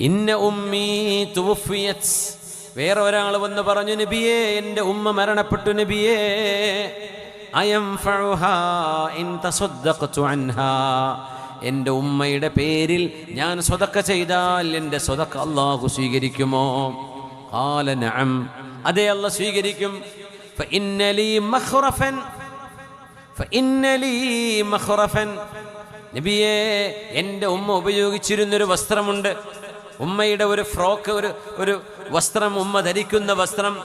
ഇന്ന ഉമ്മീ തുഫിയത്ത് വേറെ ഒരാൾ വന്ന് പറഞ്ഞു നബിയേ എന്റെ ഉമ്മ മരണപ്പെട്ടു നബിയേ. എന്റെ ഉമ്മയുടെ പേരിൽ ഞാൻ സ്വതക്ക ചെയ്താൽ എന്റെ സ്വതക്ക അള്ളാഹു സ്വീകരിക്കുമോ? ആലനം അതേ അല്ല സ്വീകരിക്കും. നബിയേ എന്റെ ഉമ്മ ഉപയോഗിച്ചിരുന്നൊരു വസ്ത്രമുണ്ട്. ഉമ്മയുടെ ഒരു ഫ്രോക്ക് ഒരു ഒരു വസ്ത്രം ഉമ്മ ധരിക്കുന്ന വസ്ത്രം.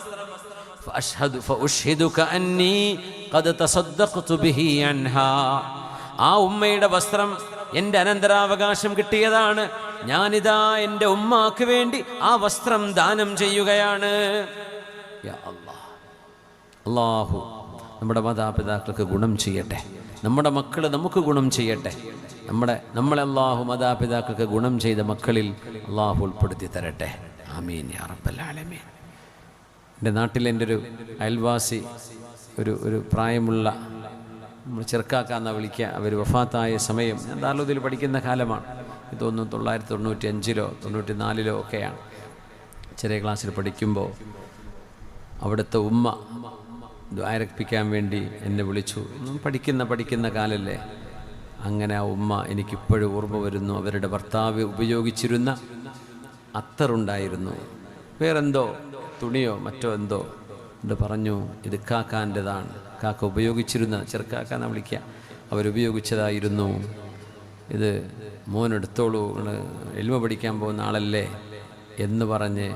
ആ ഉമ്മയുടെ വസ്ത്രം എന്റെ അനന്തരാവകാശം കിട്ടിയതാണ്. ഞാനിതാ എന്റെ ഉമ്മാക്ക് വേണ്ടി ആ വസ്ത്രം ദാനം ചെയ്യുകയാണ്. അള്ളാഹു. നമ്മുടെ മാതാപിതാക്കൾക്ക് ഗുണം ചെയ്യട്ടെ. നമ്മുടെ മക്കൾ നമുക്ക് ഗുണം ചെയ്യട്ടെ. നമ്മുടെ നമ്മളെ അള്ളാഹു മാതാപിതാക്കൾക്ക് ഗുണം ചെയ്ത മക്കളിൽ അള്ളാഹു ഉൾപ്പെടുത്തി തരട്ടെ. ആമീൻ ആലമീൻ. എന്റെ നാട്ടിൽ എന്റെ ഒരു അയൽവാസി ഒരു ഒരു പ്രായമുള്ള നമ്മൾ ചെറുക്കാക്കാന്ന വിളിക്കുക. അവർ വഫാത്തായ സമയം ഞാൻ ദാർലുദിൽ പഠിക്കുന്ന കാലമാണ്. ഇത് ഇതൊന്നും തൊള്ളായിരത്തി തൊണ്ണൂറ്റി അഞ്ചിലോ തൊണ്ണൂറ്റി നാലിലോ ഒക്കെയാണ്. ചെറിയ ക്ലാസ്സിൽ പഠിക്കുമ്പോൾ അവിടുത്തെ ഉമ്മ ദ്വാരപ്പിക്കാൻ വേണ്ടി എന്നെ വിളിച്ചു. പഠിക്കുന്ന പഠിക്കുന്ന കാലല്ലേ? അങ്ങനെ ആ ഉമ്മ എനിക്കിപ്പോഴും ഓർമ്മ വരുന്നു. അവരുടെ ഭർത്താവ് ഉപയോഗിച്ചിരുന്ന അത്തറുണ്ടായിരുന്നു. വേറെന്തോ തുണിയോ മറ്റോ എന്തോ എന്ന് പറഞ്ഞു ഇത് കാക്കാന്റെതാണ്. കാക്ക ഉപയോഗിച്ചിരുന്ന ചെറുക്കാക്ക ചെറുക്കാക്കാന്ന് വിളിക്കുക അവരുപയോഗിച്ചതായിരുന്നു. ഇത് മോനെടുത്തോളൂ എളിമ പഠിക്കാൻ പോകുന്ന ആളല്ലേ? എന്ന് പറഞ്ഞ്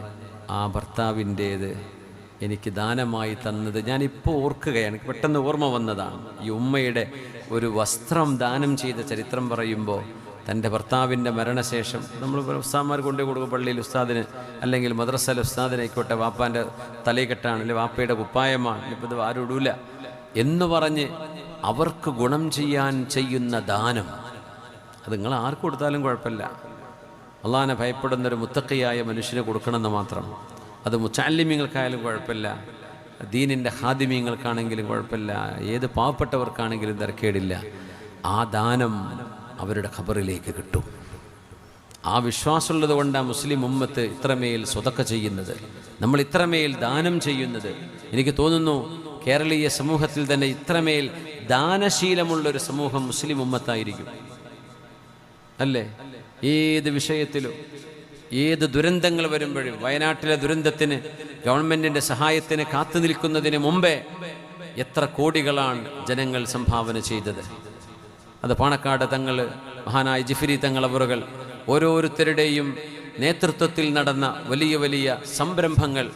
ആ ഭർത്താവിന്റേത് എനിക്ക് ദാനമായി തന്നത്. ഞാനിപ്പോൾ ഓർക്കുകയാണ് പെട്ടെന്ന് ഓർമ്മ വന്നതാണ്. ഈ ഉമ്മയുടെ ഒരു വസ്ത്രം ദാനം ചെയ്ത ചരിത്രം പറയുമ്പോൾ തന്റെ ഭർത്താവിന്റെ മരണശേഷം നമ്മൾ ഉസ്താദ്മാർ കൊണ്ടു കൊടുക്കും പള്ളിയിൽ ഉസ്താദിന് അല്ലെങ്കിൽ മദ്രസയിൽ ഉസ്താദിനായിക്കോട്ടെ വാപ്പാന്റെ തലയിക്കെട്ടാണ് അല്ലെങ്കിൽ വാപ്പയുടെ കുപ്പായമാണ് ഇപ്പം ഇത് ആരോടൂല എന്ന് പറഞ്ഞ് അവർക്ക് ഗുണം ചെയ്യാൻ ചെയ്യുന്ന ദാനം. അത് നിങ്ങൾ ആർക്ക് കൊടുത്താലും കുഴപ്പമില്ല. അള്ളാഹാനെ ഭയപ്പെടുന്നൊരു മുത്തക്കയായ മനുഷ്യന് കൊടുക്കണമെന്ന് മാത്രം. അത് മുച്ചാലിമ്യങ്ങൾക്കായാലും കുഴപ്പമില്ല. ദീനിന്റെ ഹാദിമ്യങ്ങൾക്കാണെങ്കിലും കുഴപ്പമില്ല. ഏത് പാവപ്പെട്ടവർക്കാണെങ്കിലും തിരക്കേടില്ല. ആ ദാനം അവരുടെ ഖബറിലേക്ക് കിട്ടും. ആ വിശ്വാസമുള്ളത് കൊണ്ടാണ് മുസ്ലിം ഉമ്മത്ത് ഇത്രമേൽ സ്വതക്ക ചെയ്യുന്നത്. നമ്മൾ ഇത്രമേൽ ദാനം ചെയ്യുന്നത്. എനിക്ക് തോന്നുന്നു കേരളീയ സമൂഹത്തിൽ തന്നെ ഇത്രമേൽ ദാനശീലമുള്ളൊരു സമൂഹം മുസ്ലിം ഉമ്മത്തായിരിക്കും. അല്ലേ? ഏത് വിഷയത്തിലും. ഏത് ദുരന്തങ്ങൾ വരുമ്പോഴും വയനാട്ടിലെ ദുരന്തത്തിന് ഗവൺമെന്റിന്റെ സഹായത്തിന് കാത്തു നിൽക്കുന്നതിന് മുമ്പേ എത്ര കോടികളാണ് ജനങ്ങൾ സംഭാവന ചെയ്തത്. അത് പാണക്കാട് തങ്ങൾ മഹാനായ ജിഫിരി തങ്ങളവറുകൾ ഓരോരുത്തരുടെയും നേതൃത്വത്തിൽ നടന്ന വലിയ വലിയ സംരംഭങ്ങൾ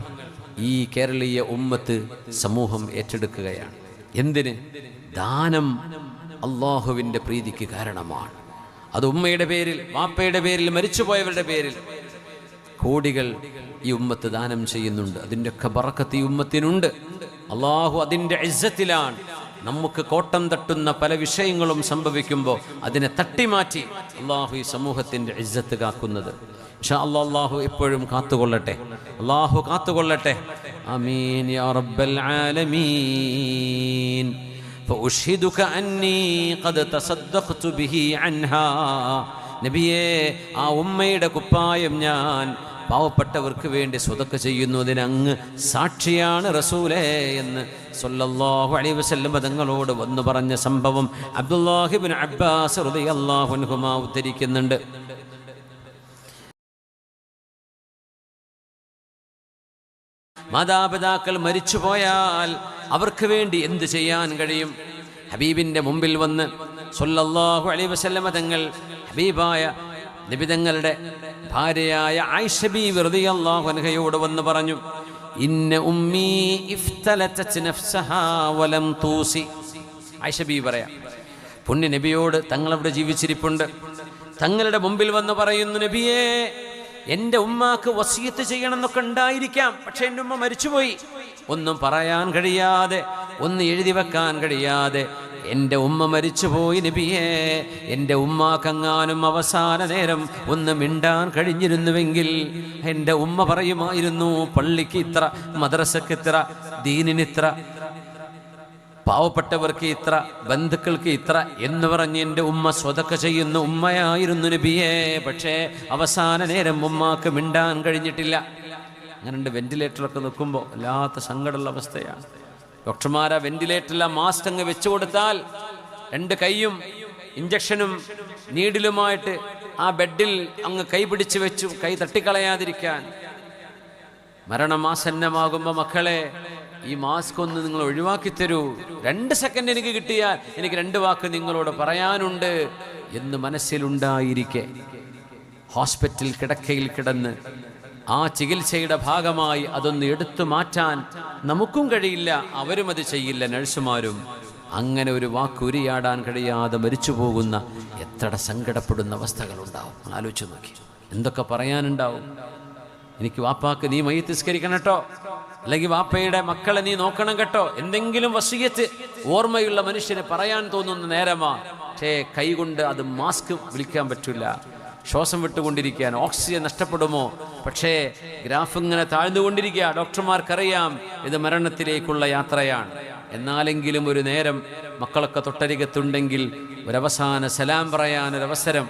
ഈ കേരളീയ ഉമ്മത്ത് സമൂഹം ഏറ്റെടുക്കുകയാണ്. എന്തിന്? ദാനം അള്ളാഹുവിന്റെ പ്രീതിക്ക് കാരണമാണ്. അത് ഉമ്മയുടെ പേരിൽ വാപ്പയുടെ പേരിൽ മരിച്ചുപോയവരുടെ പേരിൽ കോടികൾ ഈ ഉമ്മത്ത് ദാനം ചെയ്യുന്നുണ്ട് അതിൻ്റെ ഒക്കെ ബറക്കത്ത് ഈ ഉമ്മത്തിനുണ്ട് അള്ളാഹു അതിൻ്റെ ഇസ്സത്തിലാണ് നമുക്ക് കോട്ടം തട്ടുന്ന പല വിഷയങ്ങളും സംഭവിക്കുമ്പോൾ അതിനെ തട്ടിമാറ്റി അള്ളാഹു ഈ സമൂഹത്തിൻ്റെ ഇസ്സത്ത് കാക്കുന്നത് ഇൻഷാ അല്ലാ അള്ളാഹു എപ്പോഴും കാത്തുകൊള്ളട്ടെ അള്ളാഹു കാത്തുകൊള്ളട്ടെ അമീൻ യാ റബ്ബൽ ആലമീൻ فأشهدك أني قد تصدقت به عنها നബിയെ ആ ഉമ്മയുടെ കുപ്പായം ഞാൻ പാവപ്പെട്ടവർക്ക് വേണ്ടി സ്വതൊക്കെ ചെയ്യുന്നതിന് അങ്ങ് സാക്ഷിയാണ് റസൂലേ എന്ന് സൊല്ലാഹു അലൈഹി വസല്ലം തങ്ങളോട് വന്നു പറഞ്ഞ സംഭവം അബ്ദുല്ലാഹിബിൻ അബ്ബാസ് റളിയല്ലാഹു അൻഹുമാ ഉദ്ധരിക്കുന്നുണ്ട്. മാതാപിതാക്കൾ മരിച്ചുപോയാൽ അവർക്ക് വേണ്ടി എന്ത് ചെയ്യാൻ കഴിയും? ഹബീബിന്റെ മുമ്പിൽ വന്ന് സൊല്ലാഹു അലൈഹി വസല്ലമ തങ്ങൾ ഹബീബായ നിബിതങ്ങളുടെ ഭാര്യയായ ആയിഷ വെറുതെ അള്ളാഹു അൻഹയോട് വന്ന് പറഞ്ഞു ഇന്ന ഉമ്മീ വലം തൂസി. ആയിഷ ബീവി പറയാം പുണ്യ നബിയോട് തങ്ങളവിടെ ജീവിച്ചിരിപ്പുണ്ട്. തങ്ങളുടെ മുമ്പിൽ വന്ന് പറയുന്നു നബിയേ എന്റെ ഉമ്മാക്ക് ചെയ്യണം എന്നൊക്കെ ഉണ്ടായിരിക്കാം പക്ഷെ എന്റെ ഉമ്മ മരിച്ചുപോയി. ഒന്നും പറയാൻ കഴിയാതെ ഒന്ന് എഴുതി വെക്കാൻ കഴിയാതെ എന്റെ ഉമ്മ മരിച്ചുപോയി നബിയേ. എന്റെ ഉമ്മാക്കങ്ങാനും അവസാന നേരം ഒന്ന് മിണ്ടാൻ കഴിഞ്ഞിരുന്നുവെങ്കിൽ എന്റെ ഉമ്മ പറയുമായിരുന്നു പള്ളിക്ക് ഇത്ര മദ്രസക്ക് ഇത്ര ദീനിനിത്ര പാവപ്പെട്ടവർക്ക് ഇത്ര ബന്ധുക്കൾക്ക് ഇത്ര എന്ന് പറഞ്ഞ് എന്റെ ഉമ്മ സ്വതക്ക ചെയ്യുന്ന ഉമ്മയായിരുന്നു നബിയേ. പക്ഷേ അവസാന നേരം ഉമ്മാക്ക് മിണ്ടാൻ കഴിഞ്ഞിട്ടില്ല. അങ്ങനെ വെന്റിലേറ്ററൊക്കെ നിൽക്കുമ്പോൾ വല്ലാത്ത സങ്കടമുള്ള അവസ്ഥയാണ്. ഡോക്ടർമാരാ വെന്റിലേറ്ററിലെ മാസ്ക് അങ്ങ് വെച്ചു കൊടുത്താൽ രണ്ട് കൈയും ഇഞ്ചക്ഷനും നീഡിലുമായിട്ട് ആ ബെഡിൽ അങ്ങ് കൈ പിടിച്ചു വെച്ചു കൈ തട്ടിക്കളയാതിരിക്കാൻ. മരണമാസന്നമാകുമ്പോൾ മക്കളെ ഈ മാസ്ക് ഒന്ന് നിങ്ങൾ ഒഴിവാക്കി തരൂ. രണ്ട് സെക്കൻഡ് എനിക്ക് കിട്ടിയാൽ എനിക്ക് രണ്ട് വാക്ക് നിങ്ങളോട് പറയാനുണ്ട് എന്ന് മനസ്സിലുണ്ടായിരിക്കെ. ഹോസ്പിറ്റൽ കിടക്കയിൽ കിടന്ന് ആ ചികിത്സയുടെ ഭാഗമായി അതൊന്ന് എടുത്തു മാറ്റാൻ നമുക്കും കഴിയില്ല അവരും അത് ചെയ്യില്ല നഴ്സുമാരും. അങ്ങനെ ഒരു വാക്കുരിയാടാൻ കഴിയാതെ മരിച്ചു പോകുന്ന എത്ര സങ്കടപ്പെടുന്ന അവസ്ഥകളുണ്ടാവും. ആലോചിച്ചു നോക്കി. എന്തൊക്കെ പറയാനുണ്ടാവും? എനിക്ക് വാപ്പാക്ക് നീ മയ്യത്ത് തിസ്കരിക്കണം കേട്ടോ. അല്ലെങ്കിൽ വാപ്പയുടെ മക്കളെ നീ നോക്കണം കേട്ടോ. എന്തെങ്കിലും വസീയത്ത് ഓർമ്മയുള്ള മനുഷ്യന് പറയാൻ തോന്നുന്ന നേരമാ. പക്ഷേ കൈകൊണ്ട് അത് മാസ്ക് വിളിക്കാൻ പറ്റില്ല. ശ്വാസം വിട്ടുകൊണ്ടിരിക്കാൻ ഓക്സിജൻ നഷ്ടപ്പെടുമോ? പക്ഷേ ഗ്രാഫ് ഇങ്ങനെ താഴ്ന്നുകൊണ്ടിരിക്കുക ഡോക്ടർമാർക്കറിയാം ഇത് മരണത്തിലേക്കുള്ള യാത്രയാണ്. എന്നാലെങ്കിലും ഒരു നേരം മക്കളൊക്കെ തൊട്ടരികത്തുണ്ടെങ്കിൽ ഒരവസാന സലാം പറയാൻ ഒരവസരം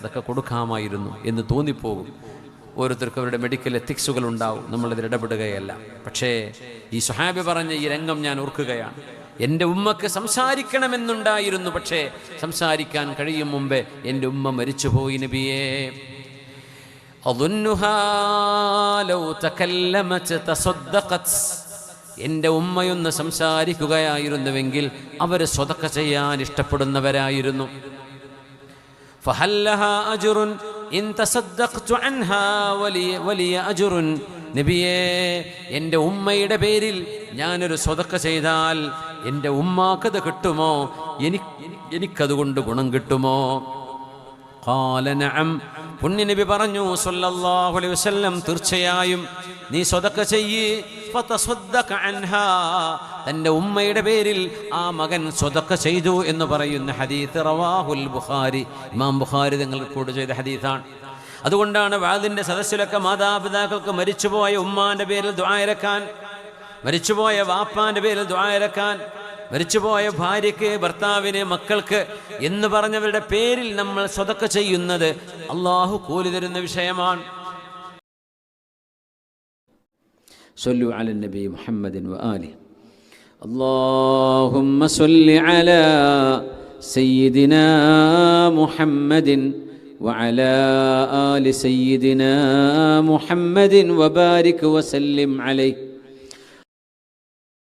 അതൊക്കെ കൊടുക്കാമായിരുന്നു എന്ന് തോന്നിപ്പോകും. ഓരോരുത്തർക്കും അവരുടെ മെഡിക്കൽ എത്തിക്സുകൾ ഉണ്ടാവും. നമ്മളിതിൽ ഇടപെടുകയല്ല. പക്ഷേ ഈ സുഹാബി പറഞ്ഞ ഈ രംഗം ഞാൻ ഓർക്കുകയാണ്. എന്റെ ഉമ്മക്ക് സംസാരിക്കണമെന്നുണ്ടായിരുന്നു പക്ഷേ സംസാരിക്കാൻ കഴിയും മുമ്പേ എന്റെ ഉമ്മ മരിച്ചുപോയി നബിയേ. എന്റെ ഉമ്മയൊന്ന് സംസാരിക്കുകയായിരുന്നുവെങ്കിൽ അവരെ സ്വതക്ക ചെയ്യാൻ ഇഷ്ടപ്പെടുന്നവരായിരുന്നു. നബിയേ എന്റെ ഉമ്മയുടെ പേരിൽ ഞാനൊരു സ്വതക്ക ചെയ്താൽ എന്റെ ഉമ്മാക്കത് കിട്ടുമോ? എനിക്ക് എനിക്കതുകൊണ്ട് ഗുണം കിട്ടുമോ? പുണ്യനബി പറഞ്ഞു സല്ലല്ലാഹു അലൈഹി വസല്ലം തീർച്ചയായും നീ സ്വതക്ക ചെയ്യ്. തന്റെ ഉമ്മയുടെ പേരിൽ ആ മകൻ സ്വതക്ക ചെയ്തു എന്ന് പറയുന്ന ഹദീത്ത് റവാഹുൽ ബുഖാരി. ഇമാം ബുഖാരി നിങ്ങൾ റിപ്പോർട്ട് ചെയ്ത ഹദീത്താണ്. അതുകൊണ്ടാണ് വാദിന്റെ സദസ്സിലൊക്കെ മാതാപിതാക്കൾക്ക് മരിച്ചുപോയ ഉമ്മാന്റെ പേരിൽ ദ്വായരക്കാൻ മരിച്ചുപോയ വാപ്പാന്റെ പേരിൽ ദ്വായരക്കാൻ മരിച്ചുപോയ ഭാര്യയ്ക്ക് ഭർത്താവിന് മക്കൾക്ക് എന്ന് പറഞ്ഞവരുടെ പേരിൽ നമ്മൾ സ്വതക്ക ചെയ്യുന്നത് അള്ളാഹു കൂലി തരുന്ന വിഷയമാണ് صلوا على النبي محمد وآله اللهم صل على سيدنا محمد وعلى آل سيدنا محمد وبارك وسلم عليه